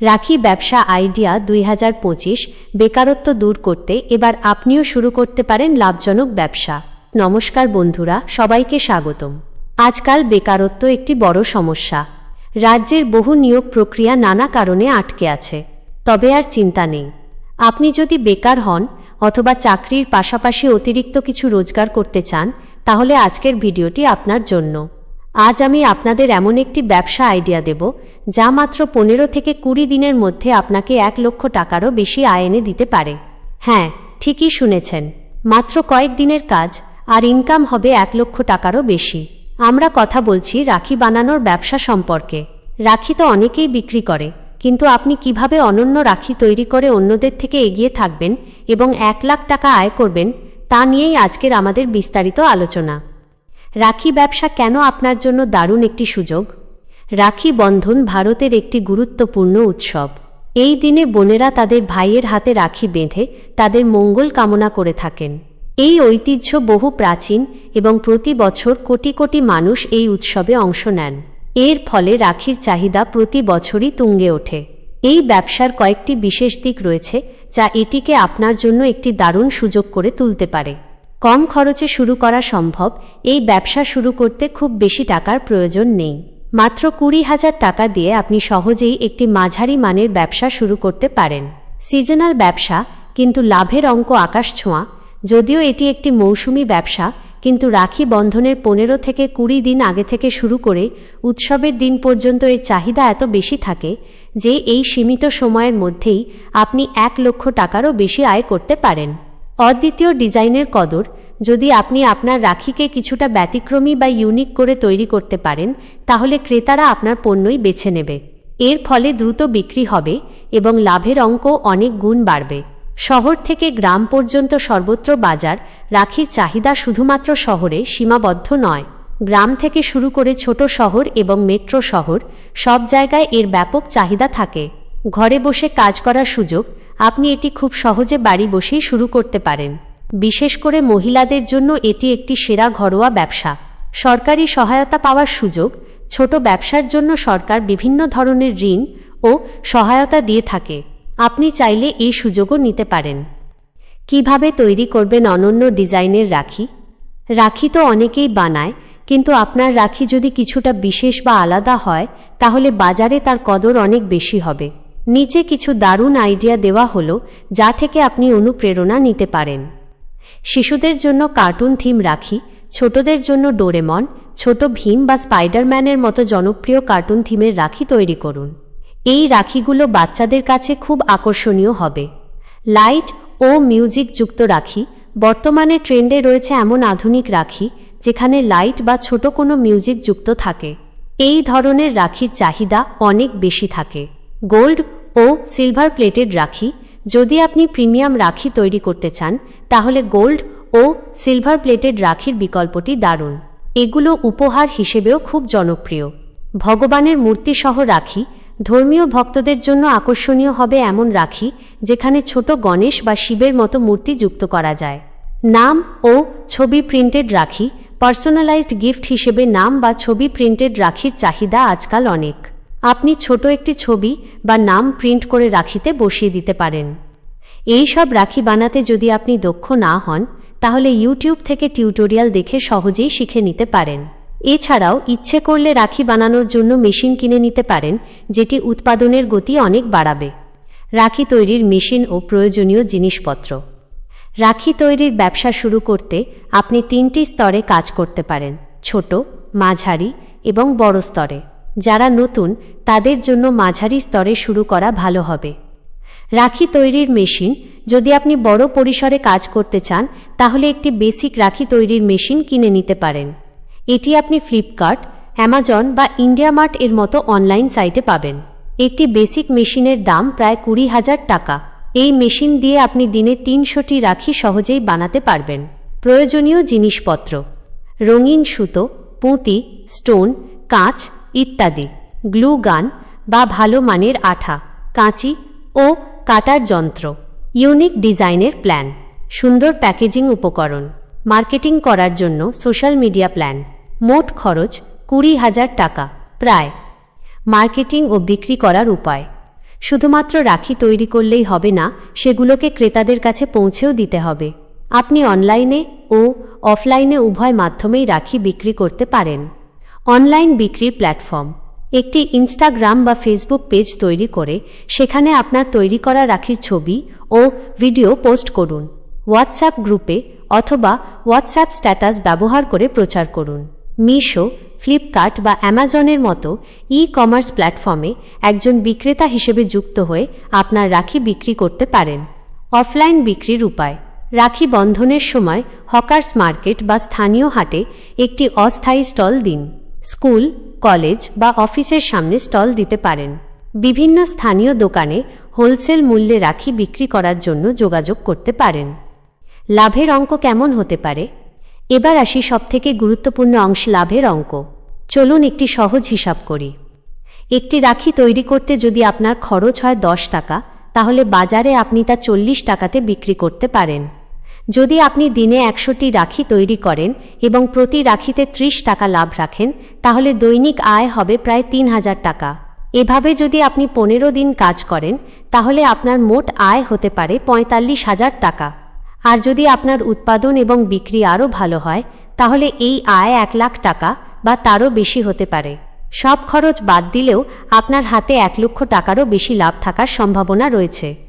রাখি ব্যবসা আইডিয়া দুই হাজার পঁচিশ, বেকারত্ব দূর করতে এবার আপনিও শুরু করতে পারেন লাভজনক ব্যবসা। নমস্কার বন্ধুরা, সবাইকে স্বাগতম। আজকাল বেকারত্ব একটি বড় সমস্যা। রাজ্যের বহু নিয়োগ প্রক্রিয়া নানা কারণে আটকে আছে। তবে আর চিন্তা নেই। আপনি যদি বেকার হন অথবা চাকরির পাশাপাশি অতিরিক্ত কিছু রোজগার করতে চান, তাহলে আজকের ভিডিওটি আপনার জন্য। আজ আমি আপনাদের এমন একটি ব্যবসা আইডিয়া দেব যা মাত্র পনেরো থেকে কুড়ি দিনের মধ্যে আপনাকে এক লক্ষ টাকারও বেশি আয় এনে দিতে পারে। হ্যাঁ ঠিকই শুনেছেন। মাত্র কয়েক দিনের কাজ, আর ইনকাম হবে এক লক্ষ টাকারও বেশি। আমরা কথা বলছি রাখি বানানোর ব্যবসা সম্পর্কে। রাখি তো অনেকেই বিক্রি করে, কিন্তু আপনি কীভাবে অনন্য রাখি তৈরি করে অন্যদের থেকে এগিয়ে থাকবেন এবং এক লাখ টাকা আয় করবেন, তা নিয়েই আজকের আমাদের বিস্তারিত আলোচনা। রাখি ব্যবসা কেন আপনার জন্য দারুণ একটি সুযোগ? রাখি বন্ধন ভারতের একটি গুরুত্বপূর্ণ উৎসব। এই দিনে বোনেরা তাদের ভাইয়ের হাতে রাখি বেঁধে তাদের মঙ্গল কামনা করে থাকেন। এই ঐতিহ্য বহু প্রাচীন এবং প্রতি বছর কোটি কোটি মানুষ এই উৎসবে অংশ নেন। এর ফলে রাখির চাহিদা প্রতি বছরই তুঙ্গে ওঠে। এই ব্যবসার কয়েকটি বিশেষ দিক রয়েছে যা এটিকে আপনার জন্য একটি দারুণ সুযোগ করে তুলতে পারে। কম খরচে শুরু করা সম্ভব, এই ব্যবসা শুরু করতে খুব বেশি টাকার প্রয়োজন নেই। মাত্র কুড়ি হাজার টাকা দিয়ে আপনি সহজেই একটি মাঝারি মানের ব্যবসা শুরু করতে পারেন। সিজনাল ব্যবসা, কিন্তু লাভের অঙ্ক আকাশ ছোঁয়া। যদিও এটি একটি মৌসুমি ব্যবসা, কিন্তু রাখি বন্ধনের পনেরো থেকে কুড়ি দিন আগে থেকে শুরু করে উৎসবের দিন পর্যন্ত এর চাহিদা এত বেশি থাকে যে এই সীমিত সময়ের মধ্যেই আপনি এক লক্ষ টাকারও বেশি আয় করতে পারেন। অদ্বিতীয় ডিজাইনের কদর যদি আপনি আপনার রাখিকে কিছুটা ব্যতিক্রমী বা ইউনিক করে তৈরি করতে পারেন, তাহলে ক্রেতারা আপনার পণ্যই বেছে নেবে। এর ফলে দ্রুত বিক্রি হবে এবং লাভের অঙ্ক অনেক গুণ বাড়বে। শহর থেকে গ্রাম পর্যন্ত সর্বত্র বাজার, রাখির চাহিদা শুধুমাত্র শহরে সীমাবদ্ধ নয়। গ্রাম থেকে শুরু করে ছোট শহর এবং মেট্রো শহর, সব জায়গায় এর ব্যাপক চাহিদা থাকে। ঘরে বসে কাজ করার সুযোগ, আপনি এটি খুব সহজে বাড়ি বসেই শুরু করতে পারেন। বিশেষ করে মহিলাদের জন্য এটি একটি সেরা ঘরোয়া ব্যবসা। সরকারি সহায়তা পাওয়ার সুযোগ, ছোট ব্যবসার জন্য সরকার বিভিন্ন ধরনের ঋণ ও সহায়তা দিয়ে থাকে। আপনি চাইলে এই সুযোগও নিতে পারেন। কীভাবে তৈরি করবেন অনন্য ডিজাইনের রাখি? রাখি তো অনেকেই বানায়, কিন্তু আপনার রাখি যদি কিছুটা বিশেষ বা আলাদা হয়, তাহলে বাজারে তার কদর অনেক বেশি হবে। নিচে কিছু দারুণ আইডিয়া দেওয়া হলো, যা থেকে আপনি অনুপ্রেরণা নিতে পারেন। শিশুদের জন্য কার্টুন থিম রাখি, ছোটদের জন্য ডোরেমন, ছোট ভীম বা স্পাইডারম্যানের মতো জনপ্রিয় কার্টুন থিমের রাখি তৈরি করুন। এই রাখিগুলো বাচ্চাদের কাছে খুব আকর্ষণীয় হবে। লাইট ও মিউজিক যুক্ত রাখি, বর্তমানে ট্রেন্ডে রয়েছে এমন আধুনিক রাখি, যেখানে লাইট বা ছোট কোনো মিউজিক যুক্ত থাকে। এই ধরনের রাখির চাহিদা অনেক বেশি থাকে। গোল্ড ও সিলভার প্লেটেড রাখি যদি আপনি প্রিমিয়াম রাখি তৈরি করতে চান, তাহলে গোল্ড ও সিলভার প্লেটেড রাখির বিকল্পটি দারুণ। এগুলো উপহার হিসেবেও খুব জনপ্রিয়। ভগবানের মূর্তিসহ রাখি, ধর্মীয় ভক্তদের জন্য আকর্ষণীয় হবে এমন রাখি, যেখানে ছোট গণেশ বা শিবের মতো মূর্তি যুক্ত করা যায়। নাম ও ছবি প্রিন্টেড রাখি, পার্সোনালাইজড গিফট হিসেবে নাম বা ছবি প্রিন্টেড রাখির চাহিদা আজকাল অনেক। আপনি ছোট একটি ছবি বা নাম প্রিন্ট করে রাখিতে বসিয়ে দিতে পারেন। এই সব রাখি বানাতে যদি আপনি দক্ষ না হন, তাহলে ইউটিউব থেকে টিউটোরিয়াল দেখে সহজেই শিখে নিতে পারেন। এছাড়াও ইচ্ছে করলে রাখি বানানোর জন্য মেশিন কিনে নিতে পারেন, যেটি উৎপাদনের গতি অনেক বাড়াবে। রাখি তৈরির মেশিন ও প্রয়োজনীয় জিনিসপত্র। রাখি তৈরির ব্যবসা শুরু করতে আপনি তিনটি স্তরে কাজ করতে পারেন, ছোট, মাঝারি এবং বড় স্তরে। যারা নতুন তাদের জন্য মাঝারি স্তরে শুরু করা ভালো হবে। রাখি তৈরির মেশিন, যদি আপনি বড় পরিসরে কাজ করতে চান, তাহলে একটি বেসিক রাখি তৈরির মেশিন কিনে নিতে পারেন। এটি আপনি ফ্লিপকার্ট, অ্যামাজন বা ইন্ডিয়া মার্ট এর মতো অনলাইন সাইটে পাবেন। একটি বেসিক মেশিনের দাম প্রায় কুড়ি হাজার টাকা। এই মেশিন দিয়ে আপনি দিনে তিনশোটি রাখি সহজেই বানাতে পারবেন। প্রয়োজনীয় জিনিসপত্র, রঙিন সুতো, পুঁতি, স্টোন, কাঁচ ইত্যাদি। গ্লু গান বা ভালো মানের আঠা, কাঁচি ও কাটার যন্ত্র। ইউনিক ডিজাইনের প্ল্যান। সুন্দর প্যাকেজিং উপকরণ। মার্কেটিং করার জন্য সোশ্যাল মিডিয়া প্ল্যান। মোট খরচ কুড়ি হাজার টাকা। প্রায়। মার্কেটিং ও বিক্রি করার উপায়। শুধুমাত্র রাখি তৈরি করলেই হবে না, সেগুলোকে ক্রেতাদের কাছে পৌঁছেও দিতে হবে। আপনি অনলাইনে ও অফলাইনে উভয় মাধ্যমেই রাখি বিক্রি করতে পারেন। অনলাইন বিক্রির প্ল্যাটফর্ম। একটি ইনস্টাগ্রাম বা ফেসবুক পেজ তৈরি করে সেখানে আপনার তৈরি করা রাখির ছবি ও ভিডিও পোস্ট করুন। হোয়াটসঅ্যাপ গ্রুপে অথবা হোয়াটসঅ্যাপ স্ট্যাটাস ব্যবহার করে প্রচার করুন। মিশো ফ্লিপকার্ট বা অ্যামাজনের মতো ই কমার্স প্ল্যাটফর্মে একজন বিক্রেতা হিসেবে যুক্ত হয়ে আপনার রাখি বিক্রি করতে পারেন। অফলাইন বিক্রির উপায়। রাখি বন্ধনের সময় হকার্স মার্কেট বা স্থানীয় হাটে একটি অস্থায়ী স্টল দিন। স্কুল কলেজ বা অফিসের সামনে স্টল দিতে পারেন। বিভিন্ন স্থানীয় দোকানে হোলসেল মূল্যে রাখি বিক্রি করার জন্য যোগাযোগ করতে পারেন। লাভের অঙ্ক কেমন হতে পারে? এবার আসি সবথেকে গুরুত্বপূর্ণ অংশ লাভের অঙ্ক। চলুন একটি সহজ হিসাব করি। একটি রাখি তৈরি করতে যদি আপনার খরচ হয় দশ টাকা, তাহলে বাজারে আপনি তা চল্লিশ টাকাতে বিক্রি করতে পারেন। যদি আপনি দিনে একশোটি রাখি তৈরি করেন এবং প্রতি রাখিতে ত্রিশ টাকা লাভ রাখেন, তাহলে দৈনিক আয় হবে প্রায় তিন হাজার টাকা। এভাবে যদি আপনি পনেরো দিন কাজ করেন, তাহলে আপনার মোট আয় হতে পারে পঁয়তাল্লিশ হাজার টাকা। আর যদি আপনার উৎপাদন এবং বিক্রি আরও ভালো হয়, তাহলে এই আয় এক লাখ টাকা বা তারও বেশি হতে পারে। সব খরচ বাদ দিলেও আপনার হাতে এক লক্ষ টাকারও বেশি লাভ থাকার সম্ভাবনা রয়েছে।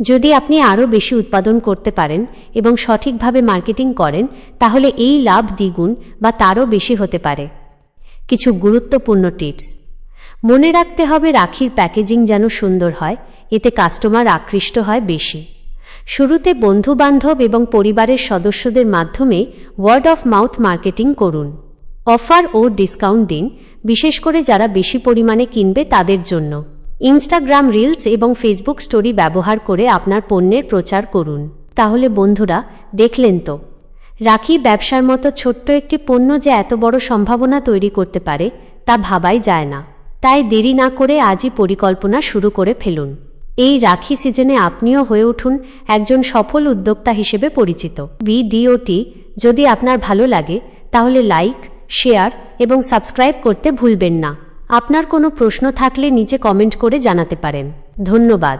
যদি আপনি আরও বেশি উৎপাদন করতে পারেন এবং সঠিকভাবে মার্কেটিং করেন, তাহলে এই লাভ দ্বিগুণ বা তারও বেশি হতে পারে। কিছু গুরুত্বপূর্ণ টিপস। মনে রাখতে হবে রাখির প্যাকেজিং যেন সুন্দর হয়, এতে কাস্টমার আকৃষ্ট হয় বেশি। শুরুতে বন্ধুবান্ধব এবং পরিবারের সদস্যদের মাধ্যমে ওয়ার্ড অফ মাউথ মার্কেটিং করুন। অফার ও ডিসকাউন্ট দিন, বিশেষ করে যারা বেশি পরিমাণে কিনবে তাদের জন্য। ইনস্টাগ্রাম রিলস এবং ফেসবুক স্টোরি ব্যবহার করে আপনার পণ্যের প্রচার করুন। তাহলে বন্ধুরা, দেখলেন তো। রাখি ব্যবসার মতো ছোট্ট একটি পণ্য যে এত বড় সম্ভাবনা তৈরি করতে পারে, তা ভাবাই যায় না। তাই দেরি না করে আজই পরিকল্পনা শুরু করে ফেলুন। এই রাখি সিজনে আপনিও হয়ে উঠুন একজন সফল উদ্যোক্তা হিসেবে পরিচিত। ভিডিওটি যদি আপনার ভালো লাগে, তাহলে লাইক, শেয়ার এবং সাবস্ক্রাইব করতে ভুলবেন না। আপনার কোনো প্রশ্ন থাকলে নিচে কমেন্ট করে জানাতে পারেন। ধন্যবাদ।